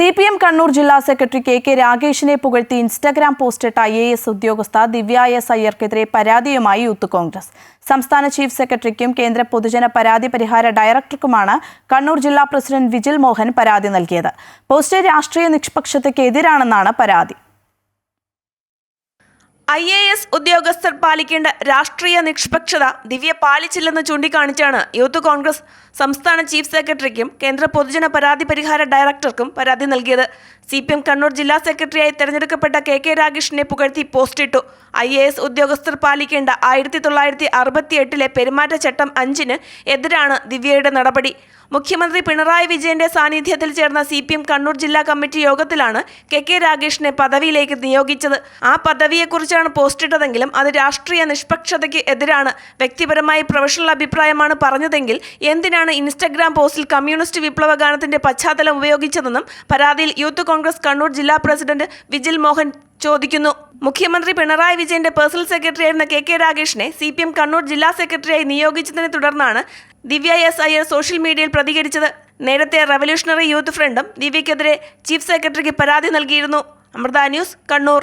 C P M Kannur ജില്ലാ secretary K K രാഗേഷിനെ പുകഴ്ത്തി ഇൻസ്റ്റഗ്രാം പോസ്റ്റിട്ട ഐ എ എസ് ഉദ്യോഗസ്ഥ ദിവ്യ എസ് അയ്യർക്കെതിരെ പരാതിയുമായി യൂത്ത് കോൺഗ്രസ്. സംസ്ഥാന ചീഫ് സെക്രട്ടറിക്കും കേന്ദ്ര പൊതുജന പരാതി പരിഹാര ഡയറക്ടർക്കുമാണ് കണ്ണൂർ ജില്ലാ പ്രസിഡന്റ് വിജിൽ മോഹൻ പരാതി നൽകിയത്. പോസ്റ്റ് രാഷ്ട്രീയ നിഷ്പക്ഷതയ്ക്ക് എതിരാണെന്നാണ് പരാതി. ഐ എ എസ് ഉദ്യോഗസ്ഥർ പാലിക്കേണ്ട രാഷ്ട്രീയ നിഷ്പക്ഷത ദിവ്യ പാലിച്ചില്ലെന്ന് ചൂണ്ടിക്കാണിച്ചാണ് യൂത്ത് കോൺഗ്രസ് സംസ്ഥാന ചീഫ് സെക്രട്ടറിക്കും കേന്ദ്ര പൊതുജന പരാതി പരിഹാര ഡയറക്ടർക്കും പരാതി നൽകിയത്. സി പി എം കണ്ണൂർ ജില്ലാ സെക്രട്ടറിയായി തെരഞ്ഞെടുക്കപ്പെട്ട കെ കെ രാഗേഷിനെ പുകഴ്ത്തി പോസ്റ്റിട്ടു ഐ എ എസ് ഉദ്യോഗസ്ഥർ പാലിക്കേണ്ട ആയിരത്തി തൊള്ളായിരത്തി അറുപത്തി എട്ടിലെ പെരുമാറ്റച്ചട്ടം അഞ്ചിന് എതിരാണ് ദിവ്യയുടെ നടപടി. മുഖ്യമന്ത്രി പിണറായി വിജയന്റെ സാന്നിധ്യത്തിൽ ചേർന്ന സി പി എം കണ്ണൂർ ജില്ലാ കമ്മിറ്റി യോഗത്തിലാണ് കെ കെ രാഗേഷിനെ പദവിയിലേക്ക് നിയോഗിച്ചത്. ആ പദവിയെക്കുറിച്ചാണ് പോസ്റ്റിട്ടതെങ്കിലും അത് രാഷ്ട്രീയ നിഷ്പക്ഷതയ്ക്ക് എതിരാണ്. വ്യക്തിപരമായി പ്രൊഫഷണൽ അഭിപ്രായമാണ് പറഞ്ഞതെങ്കിൽ എന്തിനാണ് ഇൻസ്റ്റഗ്രാം പോസ്റ്റിൽ കമ്മ്യൂണിസ്റ്റ് വിപ്ലവ ഗാനത്തിന്റെ പശ്ചാത്തലം ഉപയോഗിച്ചതെന്നും പരാതിയിൽ യൂത്ത് കോൺഗ്രസ് കണ്ണൂർ ജില്ലാ പ്രസിഡന്റ് വിജിൽ മോഹൻ ചോദിക്കുന്നു. മുഖ്യമന്ത്രി പിണറായി വിജയന്റെ പേഴ്സണൽ സെക്രട്ടറി ആയിരുന്ന കെ കെ രാഗേഷിനെ സി പി എം കണ്ണൂർ ജില്ലാ സെക്രട്ടറിയായി നിയോഗിച്ചതിനെ തുടർന്നാണ് ദിവ്യ എസ് അയ്യർ സോഷ്യൽ മീഡിയയിൽ പ്രതികരിച്ചത്. നേരത്തെ റവല്യൂഷണറി യൂത്ത് ഫ്രണ്ടും ദിവ്യക്കെതിരെ ചീഫ് സെക്രട്ടറിക്ക് പരാതി നൽകിയിരുന്നു. അമൃത ന്യൂസ് കണ്ണൂർ.